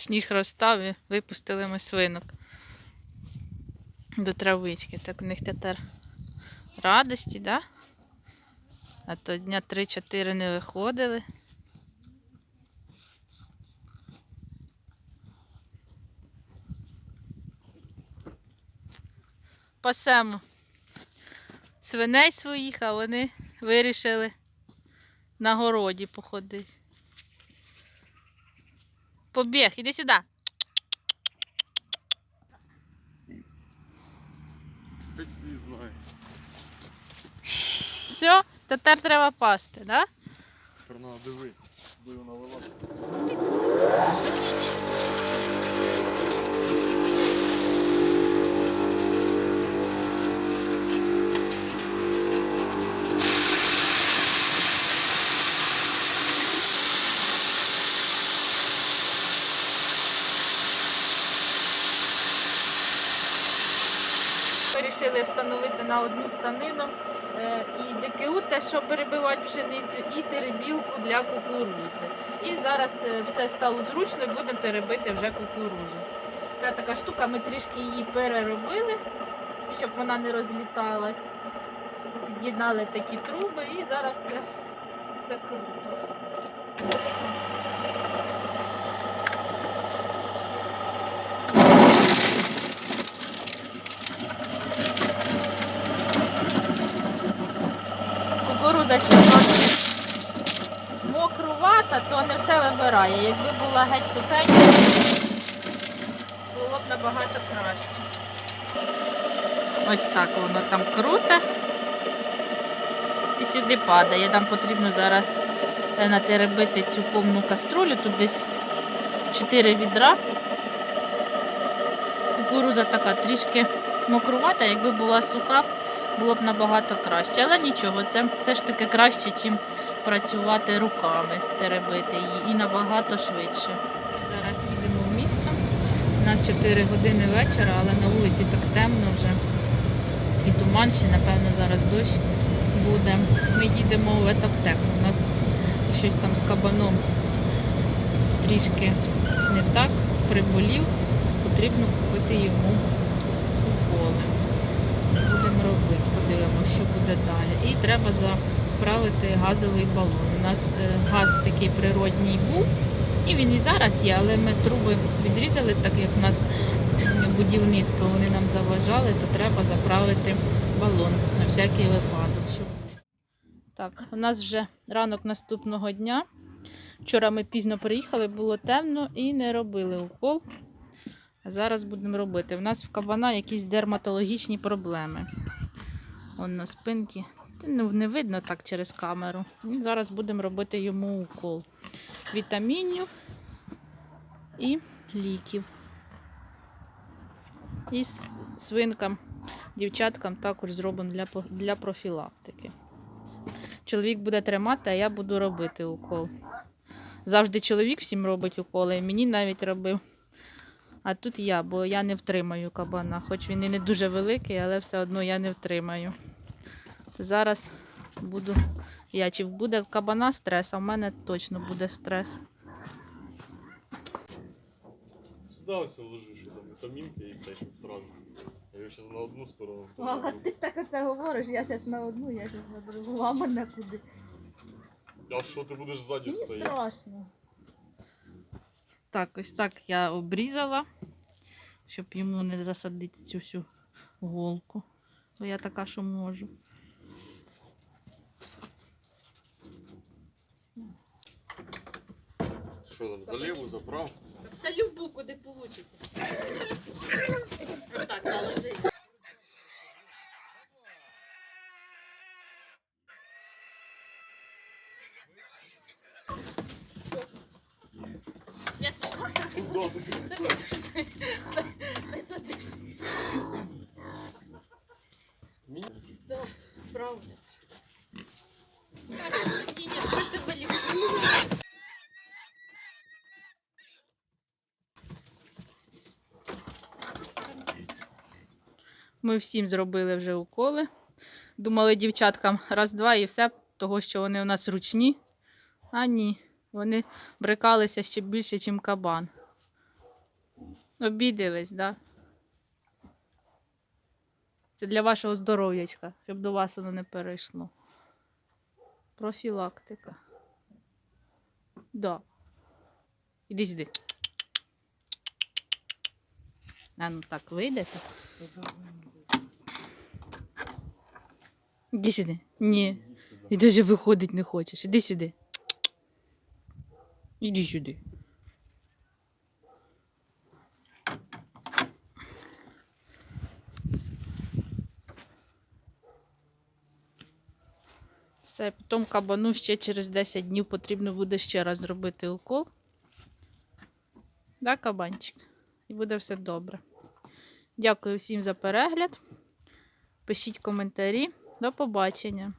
Сніг розстав і випустили ми свинок до травички. Так у них тепер радості, да? А то дня 3-4 не виходили. Пасемо свиней своїх, а вони вирішили на городі походити. Побіг, іди сюди. Хоч всі знають. Все, тепер треба пасти, да? Тепер треба дивитися, куди вона вилазить. Вирішили встановити на одну станину е, і ДКУ, те, що перебивати пшеницю, і теребілку для кукурузи. І зараз е, все стало зручно і будемо теребити вже кукурузу. Це така штука, ми трішки її переробили, щоб вона не розліталась. Під'єднали такі труби і зараз все це круто. Трошки мокрувата, то не все вибирає. Якби була геть сухенька, було б набагато краще. Ось так воно там круте. І сюди падає. Нам потрібно зараз натеребити цю повну каструлю. Тут десь 4 відра. Кукуруза така трішки мокрувата, якби була суха, було б набагато краще. Але нічого, це все ж таки краще, ніж працювати руками, теребити її і набагато швидше. Зараз їдемо в місто. У нас 4 години вечора, але на вулиці так темно вже. І туман ще, напевно, зараз дощ буде. Ми їдемо в етаптеку. У нас щось там з кабаном трішки не так, приболів. Потрібно купити йому уколи. Будемо робити, подивимося, що буде далі. І треба заправити газовий балон. У нас е, газ такий природній був, і він і зараз є, але ми труби відрізали, так як у нас будівництво вони нам заважали, то треба заправити балон на всякий випадок. Щоб... Так, у нас вже ранок наступного дня. Вчора ми пізно приїхали, було темно і не робили укол. Зараз будемо робити. У нас в кабана якісь дерматологічні проблеми. Он на спинці. Ну, не видно так через камеру. Зараз будемо робити йому укол вітамінів і ліків. І свинкам, дівчаткам також зробимо для, для профілактики. Чоловік буде тримати, а я буду робити укол. Завжди чоловік всім робить уколи, і мені навіть робив. А тут я, бо я не втримаю кабана. Хоч він і не дуже великий, але все одно я не втримаю. Зараз буду я. Чи буде кабана стрес, а в мене точно буде стрес. Сюди ось ложиш там вітамінки і це, щоб сразу. Я його зараз на одну сторону. Ага, ти так оце говориш, я зараз на одну, я зараз на другу, а мене куди. А що ти будеш ззаді Мені стояти? страшно. Так, ось так я обрізала, щоб йому не засадити цю всю голку. Бо я така, що можу. Що там, за ліву, за праву? Та любу, куди вийде. Так, наложи. Я пішла. Куди ти? Це подожди. Не подожди. Мені? Да, правда. Ні, ні, просто болів. Ми всім зробили вже уколи. Думали дівчаткам раз-два і все, того що вони у нас ручні. А ні, вони брикалися ще більше, ніж кабан. Обідались, да? Це для вашого здоров'ячка, щоб до вас воно не перейшло. Профілактика. Да. Іди сюди. А ну так, вийдете? Іди сюди. Ні. І даже виходить не хочеш. Іди сюди. Іди сюди. Все, потім кабану ще через 10 днів потрібно буде ще раз зробити укол. Да, кабанчик? І буде все добре. Дякую всім за перегляд. Пишіть коментарі. До побачення.